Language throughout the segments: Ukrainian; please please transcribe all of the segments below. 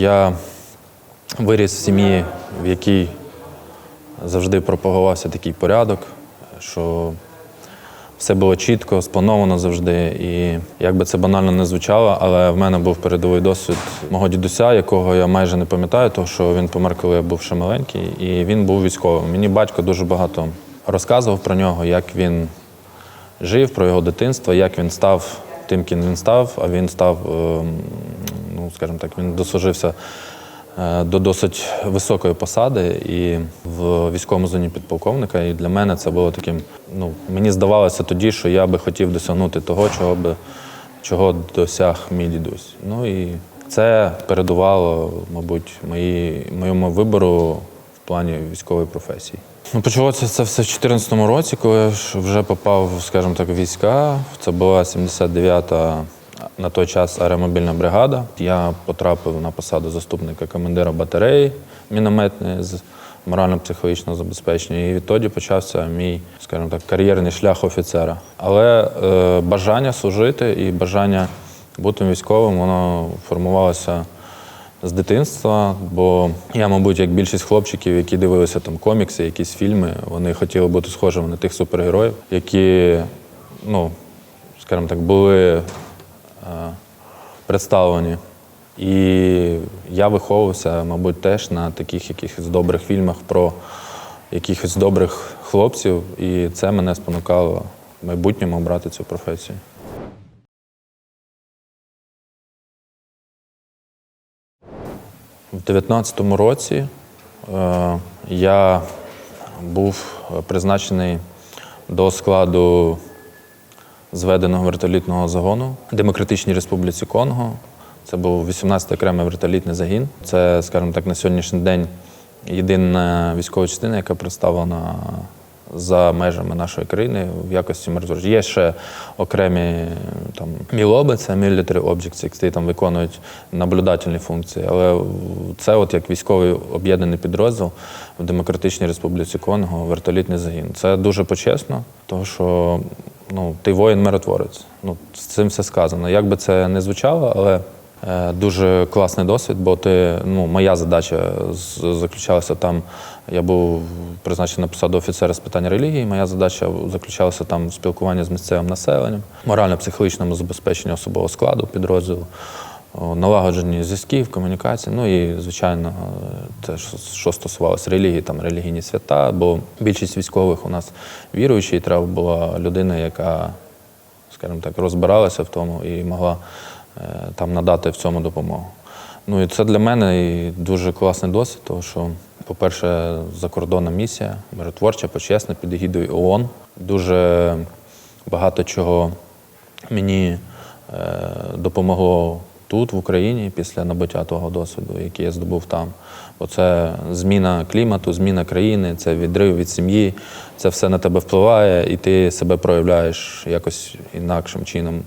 я виріс в сім'ї, в якій завжди пропагувався такий порядок, що все було чітко, сплановано завжди. І як би це банально не звучало, але в мене був передовий досвід мого дідуся, якого я майже не пам'ятаю, тому що він помер, коли я був ще маленький, і він був військовим. Мені батько дуже багато розказував про нього, як він жив, про його дитинство, як він став тим, ким він став, а він став, ем, ну скажімо так, він дослужився е, до досить високої посади і в військовому зоні підполковника. І для мене це було таким. Ну, мені здавалося тоді, що я би хотів досягнути того, чого би чого досяг мій дідусь. Ну і це передувало, мабуть, мої, моєму вибору в плані військової професії. Ну, почалося це все в 2014 році, коли я вже попав, скажімо так, війська. Це була 79-та на той час аеромобільна бригада. Я потрапив на посаду заступника командира батареї мінометної з морально-психологічного забезпечення. І відтоді почався мій, скажімо так, кар'єрний шлях офіцера. Але е, бажання служити і бажання бути військовим, воно формувалося з дитинства, бо я, мабуть, як більшість хлопчиків, які дивилися там комікси, якісь фільми, вони хотіли бути схожими на тих супергероїв, які, ну, скажімо так, були представлені. І я виховувався, мабуть, теж на таких якихось добрих фільмах про якихось добрих хлопців, і це мене спонукало в майбутньому обрати цю професію. У 2019 році е, я був призначений до складу зведеного вертолітного загону Демократичній Республіці Конго. Це був 18-й окремий вертолітний загін. Це, скажімо так, на сьогоднішній день єдина військова частина, яка представлена за межами нашої країни в якості миротворців. Є ще окремі там мілоби, це military objects, які там виконують наблюдательні функції. Але це, от як військовий об'єднаний підрозділ в Демократичній Республіці Конго, вертолітний загін. Це дуже почесно, тому що ну, ти воїн-миротворець. Ну, з цим все сказано. Як би це не звучало, але Е, Дуже класний досвід, бо ти, ну, моя задача заключалася там. Я був призначений на посаду офіцера з питань релігії. Моя задача заключалася там в спілкуванні з місцевим населенням, морально-психологічному забезпеченню особового складу підрозділу, налагодженні зв'язків, комунікації. Ну і, звичайно, те, що, що стосувалося релігії, там релігійні свята, бо більшість військових у нас віруючі, і треба була людина, яка скажімо так, розбиралася в тому і могла е, там надати в цьому допомогу. Ну і це для мене і дуже класний досвід, тому що, по-перше, закордонна місія, миротворча, почесна, під егідою ООН. Дуже багато чого мені е, допомогло тут, в Україні, після набуття того досвіду, який я здобув там. Бо це зміна клімату, зміна країни, це відрив від сім'ї, це все на тебе впливає, і ти себе проявляєш якось інакшим чином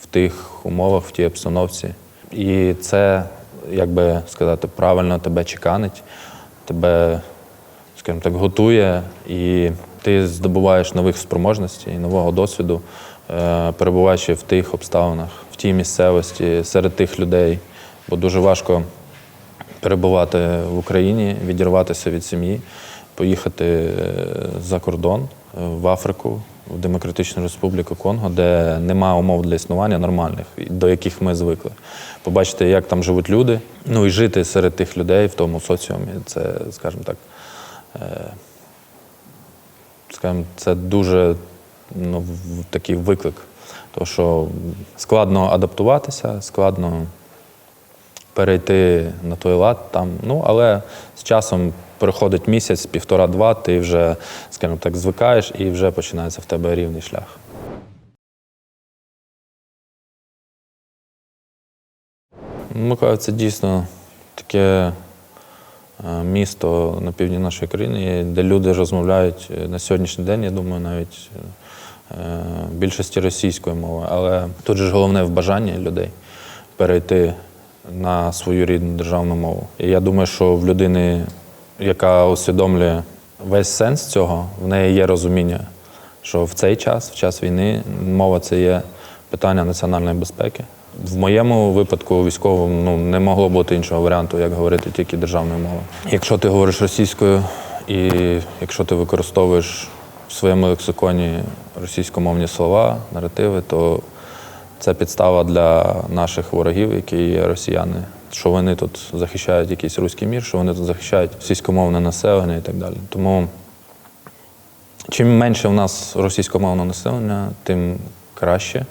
в тих умовах, в тій обстановці. І це, як би сказати, правильно тебе чеканить, тебе, скажімо так, готує, і ти здобуваєш нових спроможностей, нового досвіду, перебуваючи в тих обставинах, в тій місцевості, серед тих людей. Бо дуже важко перебувати в Україні, відірватися від сім'ї, поїхати е, за кордон е, в Африку, в Демократичну Республіку Конго, де нема умов для існування нормальних, до яких ми звикли. Побачити, як там живуть люди, ну і жити серед тих людей в тому соціумі. Це, скажімо так, е, скажімо, це дуже ну, такий виклик. Тому що складно адаптуватися, складно перейти на той лад там. Ну, але з часом проходить місяць, півтора-два, ти вже, скажімо так, звикаєш і вже починається в тебе рівний шлях. Миколаїв це дійсно таке е, місто на півдні нашої країни, де люди розмовляють е, на сьогоднішній день, я думаю, навіть е, більшості російською мовою. Але тут же головне в бажанні людей перейти на свою рідну державну мову. І я думаю, що в людини, яка усвідомлює весь сенс цього, в неї є розуміння, що в цей час, в час війни, мова це є питання національної безпеки. в моєму випадку військовому ну, не могло бути іншого варіанту, як говорити тільки державною мовою. Якщо ти говориш російською і якщо ти використовуєш в своєму лексиконі російськомовні слова, наративи, то це підстава для наших ворогів, які є росіяни, що вони тут захищають якийсь руський мір, що вони тут захищають російськомовне населення і так далі. Тому чим менше в нас російськомовного населення, тим краще,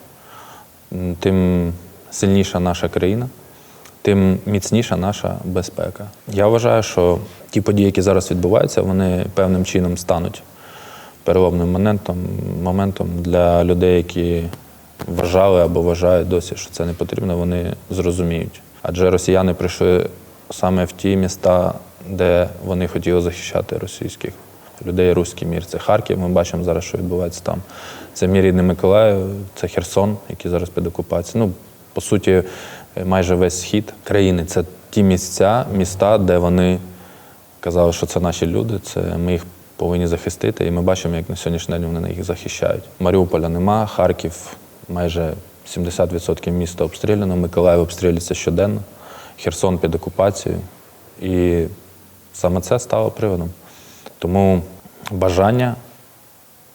тим сильніша наша країна, тим міцніша наша безпека. Я вважаю, що ті події, які зараз відбуваються, вони певним чином стануть переломним моментом, моментом для людей, які вважали або вважають досі, що це не потрібно, вони зрозуміють. Адже росіяни прийшли саме в ті міста, де вони хотіли захищати російських людей, руський мір. Це Харків. Ми бачимо зараз, що відбувається там. Це мій рідний Миколаїв, це Херсон, який зараз під окупацією. Ну, по суті, майже весь схід країни це ті місця, міста, де вони казали, що це наші люди, це ми їх повинні захистити. І ми бачимо, як на сьогоднішній день вони їх захищають. Маріуполя нема, Харків майже 70% міста обстріляно, Миколаїв обстрілюється щоденно, Херсон під окупацією. І саме це стало приводом. Тому бажання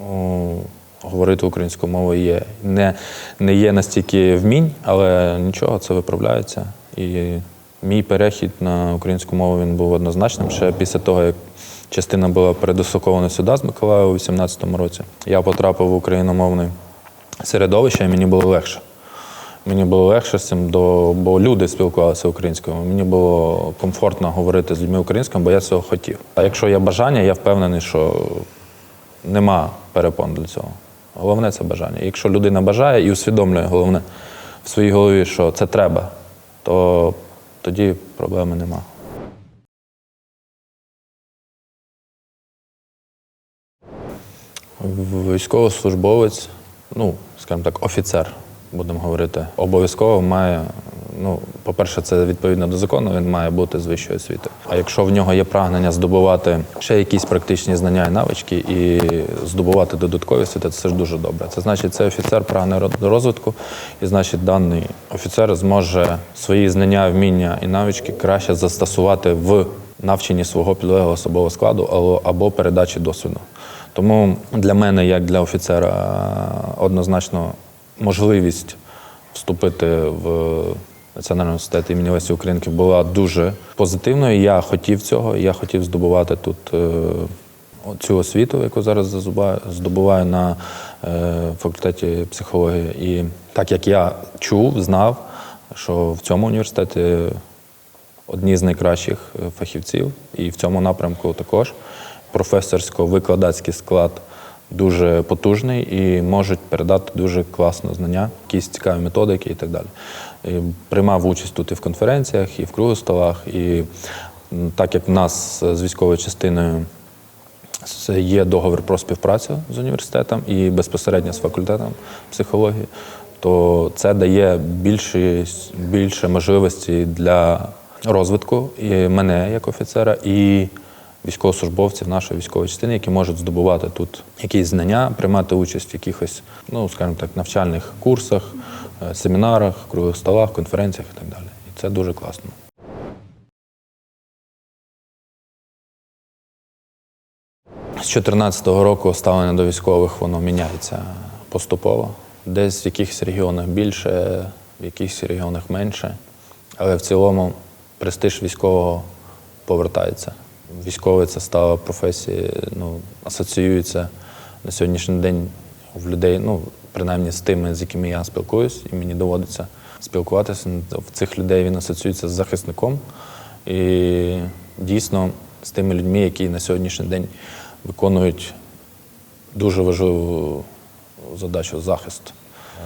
о, говорити українською мовою є. Не, не є настільки вмінь, але нічого, це виправляється. І мій перехід на українську мову він був однозначним. Ще після того, як частина була передислокована сюди з Миколаєва у 2018 році, я потрапив в україномовне середовище, і мені було легше. Мені було легше з цим, до, бо люди спілкувалися українською. Мені було комфортно говорити з людьми українською, бо я цього хотів. А якщо є бажання, я впевнений, що нема перепон для цього. Головне це бажання. Якщо людина бажає і усвідомлює головне в своїй голові, що це треба, то тоді проблеми нема. Військовослужбовець, ну, скажімо так, офіцер, будемо говорити, обов'язково має. Ну, по-перше, це відповідно до закону, він має бути з вищої освіти. А якщо в нього є прагнення здобувати ще якісь практичні знання і навички і здобувати додаткові освіти, це ж дуже добре. Це значить, цей офіцер прагне розвитку, і значить, даний офіцер зможе свої знання, вміння і навички краще застосувати в навчанні свого підлеглого особового складу або передачі досвіду. Тому для мене, як для офіцера, однозначно можливість вступити в Національний університет імені Лесі Українки була дуже позитивною. Я хотів цього, я хотів здобувати тут е, цю освіту, яку зараз здобуваю- на е, факультеті психології. І так як я чув, знав, що в цьому університеті одні з найкращих е, фахівців, і в цьому напрямку також професорсько-викладацький склад дуже потужний і можуть передати дуже класне знання, якісь цікаві методики і так далі. І приймав участь тут і в конференціях, і в круглих столах. І так як в нас з військовою частиною це є договір про співпрацю з університетом і безпосередньо з факультетом психології, то це дає більше, більше можливості для розвитку і мене як офіцера, і військовослужбовців нашої військової частини, які можуть здобувати тут якісь знання, приймати участь в якихось, ну скажімо так, навчальних курсах, е, семінарах, круглих столах, конференціях і так далі. І це дуже класно. З 2014 року ставлення до військових воно міняється поступово. Десь в якихось регіонах більше, в якихось регіонах менше. Але в цілому престиж військового повертається. Військовий це стала професія, ну, асоціюється на сьогоднішній день в людей, ну, принаймні з тими, з якими я спілкуюсь, і мені доводиться спілкуватися. В цих людей він асоціюється з захисником. І дійсно з тими людьми, які на сьогоднішній день виконують дуже важливу задачу захист.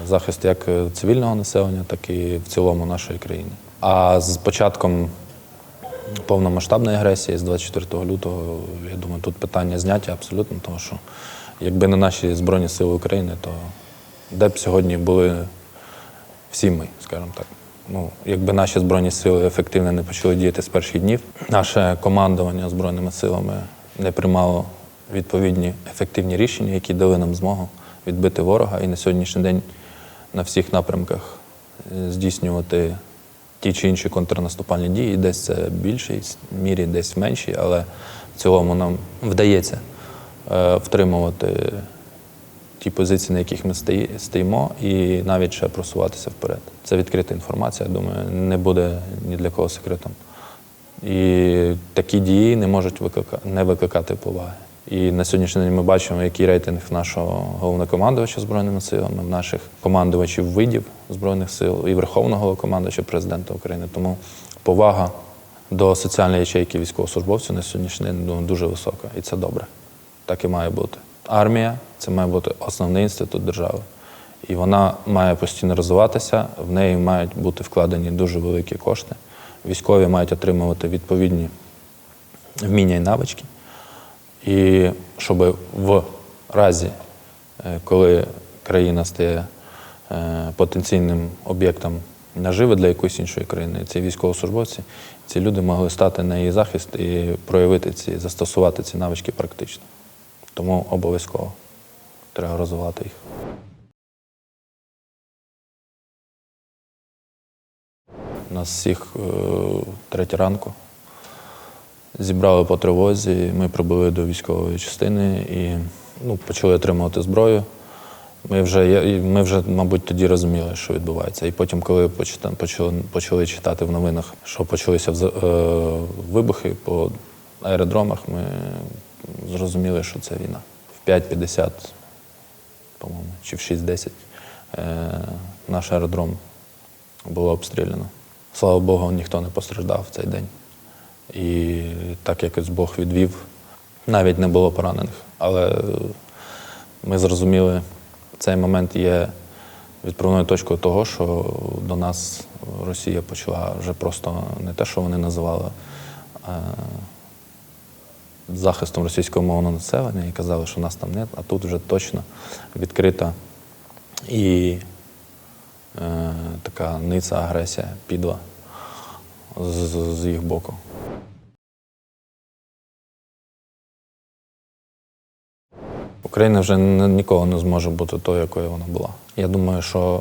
Захист як цивільного населення, так і в цілому нашої країни. А з початком повномасштабної агресії з 24 лютого, я думаю, тут питання зняття абсолютно, тому що якби не наші Збройні Сили України, то де б сьогодні були всі ми, скажімо так. Ну, якби наші Збройні сили ефективно не почали діяти з перших днів, наше командування Збройними силами не приймало відповідні ефективні рішення, які дали нам змогу відбити ворога. І на сьогоднішній день на всіх напрямках е, здійснювати ті чи інші контрнаступальні дії. Десь це в більшій мірі, десь в меншій, але в цілому нам вдається е, втримувати ті позиції, на яких ми стоїмо, і навіть ще просуватися вперед. Це відкрита інформація, думаю, не буде ні для кого секретом. І такі дії не можуть виклика... не викликати поваги. І на сьогоднішній день ми бачимо, який рейтинг нашого головнокомандувача Збройними силами, наших командувачів видів Збройних сил і Верховного головнокомандувача президента України. Тому повага до соціальної ячейки військовослужбовців на сьогоднішній день дуже висока, і це добре. Так і має бути. Армія це має бути основний інститут держави. І вона має постійно розвиватися, в неї мають бути вкладені дуже великі кошти. Військові мають отримувати відповідні вміння і навички. І щоб в разі, е, коли країна стає е, потенційним об'єктом наживи для якоїсь іншої країни, ці військовослужбовці, ці люди могли стати на її захист і проявити ці, застосувати ці навички практично. Тому обов'язково треба розвивати їх. У нас всіх е, третя ранку. Зібрали по тривозі, ми прибули до військової частини і ну, почали отримувати зброю. Ми вже, ми вже, мабуть, тоді розуміли, що відбувається. І потім, коли почали, почали читати в новинах, що почалися е, вибухи по аеродромах, ми зрозуміли, що це війна. В 5.50, по-моєму, чи в 6.10 е, наш аеродром було обстріляно. Слава Богу, ніхто не постраждав в цей день. І так якось Бог відвів, навіть не було поранених. Але ми зрозуміли, цей момент є відправною точкою того, що до нас Росія почала вже просто не те, що вони називали а, захистом російського мовного населення і казали, що нас там нет, а тут вже точно відкрита і е, така ниця агресія підла з- з їх боку. Україна вже ніколи не зможе бути тою, якою вона була. Я думаю, що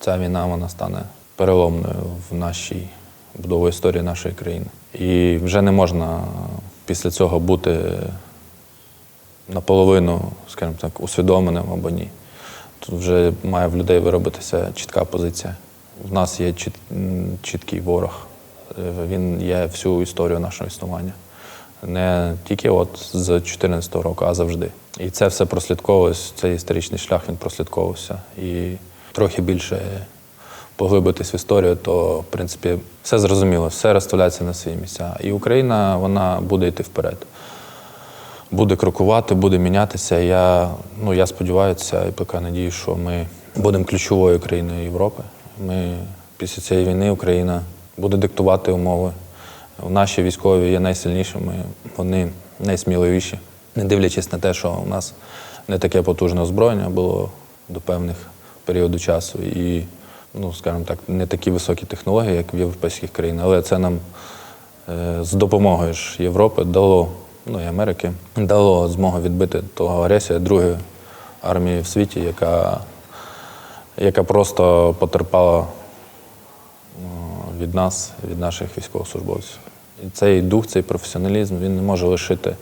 ця війна вона стане переломною в нашій будовій історії нашої країни. І вже не можна після цього бути наполовину, скажімо так, усвідомленим або ні. Тут вже має в людей виробитися чітка позиція. У нас є чіт, чіткий ворог. Е, Він є всю історію нашого існування. Не тільки от з 2014 року, а завжди. І це все прослідковувалось, цей історичний шлях він прослідковувався. І трохи більше поглибитись в історію, то в принципі все зрозуміло, все розставляється на свої місця. І Україна вона буде йти вперед буде крокувати, буде мінятися. Я, ну, я сподіваюся і поки надію, що ми будемо ключовою країною Європи. Ми після цієї війни Україна буде диктувати умови. Наші військові є найсильнішими, вони найсміливіші, не дивлячись на те, що у нас не таке потужне озброєння було до певних періоду часу. І, ну, скажімо так, не такі високі технології, як в європейських країнах, але це нам е, з допомогою ж Європи дало, ну і Америки, дало змогу відбити того агресію другої армії в світі, яка, яка просто потерпала ну, від нас, від наших військовослужбовців. І цей дух, цей професіоналізм, він не може лишити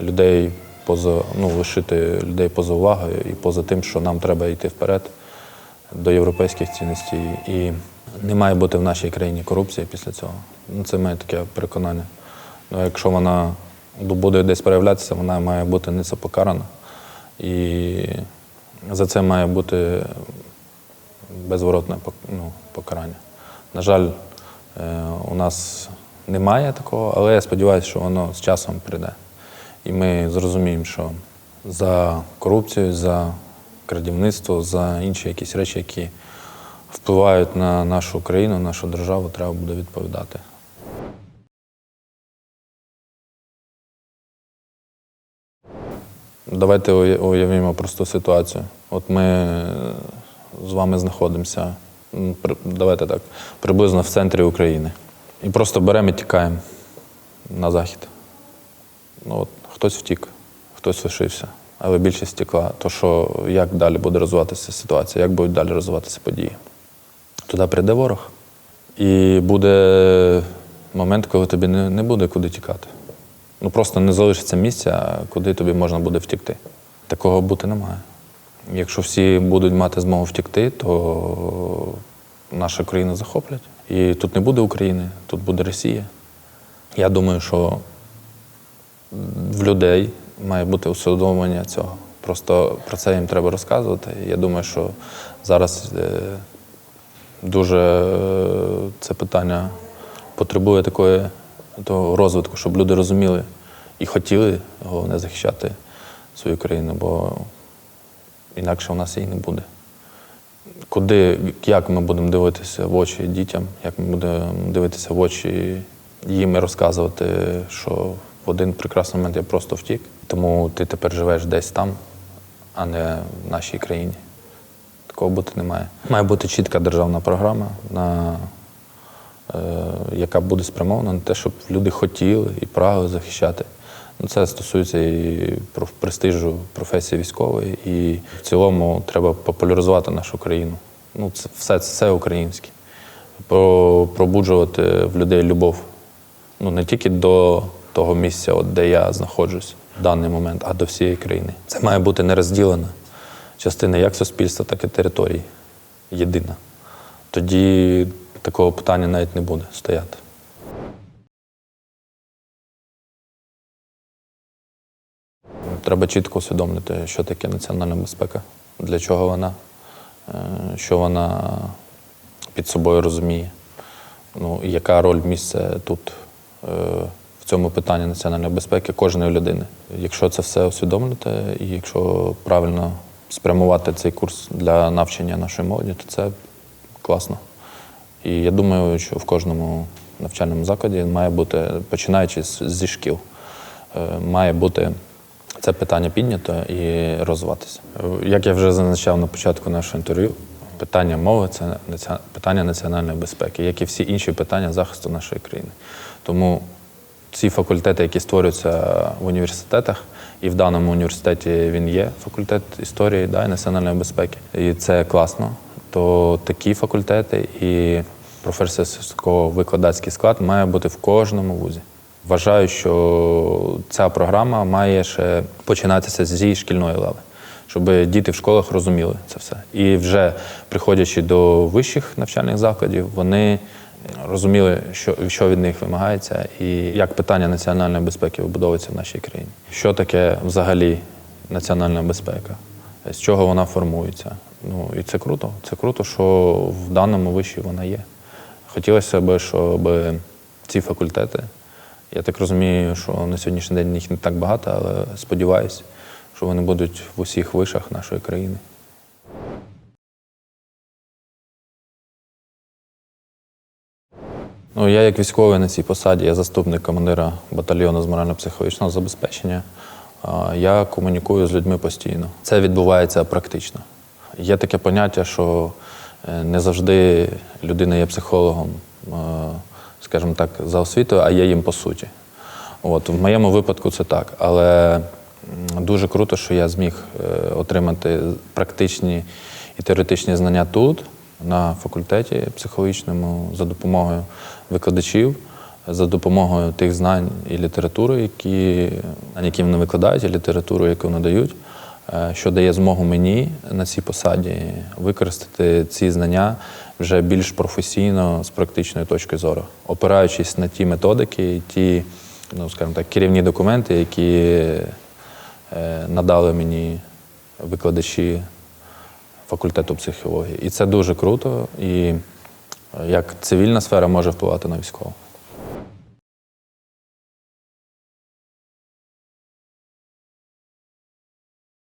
людей поза, ну, лишити людей поза увагою і поза тим, що нам треба йти вперед до європейських цінностей. І не має бути в нашій країні корупції після цього. Ну, це моє таке переконання. Ну, якщо вона буде десь проявлятися, вона має бути не покарана. І за це має бути безворотне ну, покарання. На жаль, е, у нас немає такого, але я сподіваюся, що воно з часом прийде. І ми зрозуміємо, що за корупцію, за крадівництво, за інші якісь речі, які впливають на нашу країну, нашу державу, треба буде відповідати. Давайте уявімо просту ситуацію. От ми з вами знаходимося, давайте так, приблизно в центрі України. І просто беремо і тікаємо на захід. Ну, от, хтось втік, хтось лишився, але більшість тікла. То що як далі буде розвиватися ситуація, як будуть далі розвиватися події? туди прийде ворог. І буде момент, коли тобі не, не буде куди тікати. Ну просто не залишиться місця, куди тобі можна буде втікти. Такого бути не має. Якщо всі будуть мати змогу втікти, то нашу країну захоплять. І тут не буде України, тут буде Росія. Я думаю, що в людей має бути усвідомлення цього. Просто про це їм треба розказувати. Я думаю, що зараз е, дуже е, це питання потребує такої того розвитку, щоб люди розуміли і хотіли головне захищати свою країну, бо інакше у нас її не буде. Куди, як ми будемо дивитися в очі дітям, як ми будемо дивитися в очі їм і розказувати, що в один прекрасний момент я просто втік, тому ти тепер живеш десь там, а не в нашій країні. Такого бути немає. Має бути чітка державна програма, на, е, яка буде спрямована на те, щоб люди хотіли і прагли захищати. Ну, це стосується і престижу професії військової, і в цілому треба популяризувати нашу країну. Ну, це все, все українське. Про, пробуджувати в людей любов. Ну, не тільки до того місця, от, де я знаходжусь в даний момент, а до всієї країни. Це має бути нерозділена частина як суспільства, так і території. Єдина. Тоді такого питання навіть не буде стояти. Треба чітко усвідомлити, що таке національна безпека, для чого вона, е, що вона під собою розуміє. Ну, яка роль місце тут е, цьому питанні національної безпеки кожної людини. Якщо це все усвідомлити, і якщо правильно спрямувати цей курс для навчання нашої молоді, то це класно. І я думаю, що в кожному навчальному закладі має бути, починаючи зі шкіл, е, має бути це питання піднято і розвиватися. Як я вже зазначав на початку нашого інтерв'ю, питання мови це питання національної безпеки, як і всі інші питання захисту нашої країни. Тому ці факультети, які створюються в університетах, і в даному університеті він є факультет історії да, і національної безпеки, і це класно. То такі факультети і професорсько-викладацький склад має бути в кожному вузі. Вважаю, що ця програма має ще починатися зі шкільної лави, щоб діти в школах розуміли це все. І вже приходячи до вищих навчальних закладів, вони розуміли, що, що від них вимагається, і як питання національної безпеки вибудовується в нашій країні. Що таке взагалі національна безпека, з чого вона формується. Ну і це круто. Це круто, що в даному виші вона є. Хотілося б, щоб ці факультети, я так розумію, що на сьогоднішній день їх не так багато, але сподіваюся, що вони будуть в усіх вишах нашої країни. Ну, я як військовий на цій посаді, я заступник командира батальйону з морально-психологічного забезпечення. Я комунікую з людьми постійно. Це відбувається практично. Є таке поняття, що е, не завжди людина є психологом, е, скажімо так, за освітою, а є їм по суті. От, в моєму випадку це так. Але дуже круто, що я зміг е, отримати практичні і теоретичні знання тут, на факультеті психологічному, за допомогою викладачів, за допомогою тих знань і літератури, які, які вони викладають, і літературу, яку надають, е, що дає змогу мені на цій посаді використати ці знання вже більш професійно з практичної точки зору, опираючись на ті методики, ті, ну скажімо так, керівні документи, які е, надали мені викладачі факультету психології. І це дуже круто. І е, як цивільна сфера може впливати на військову.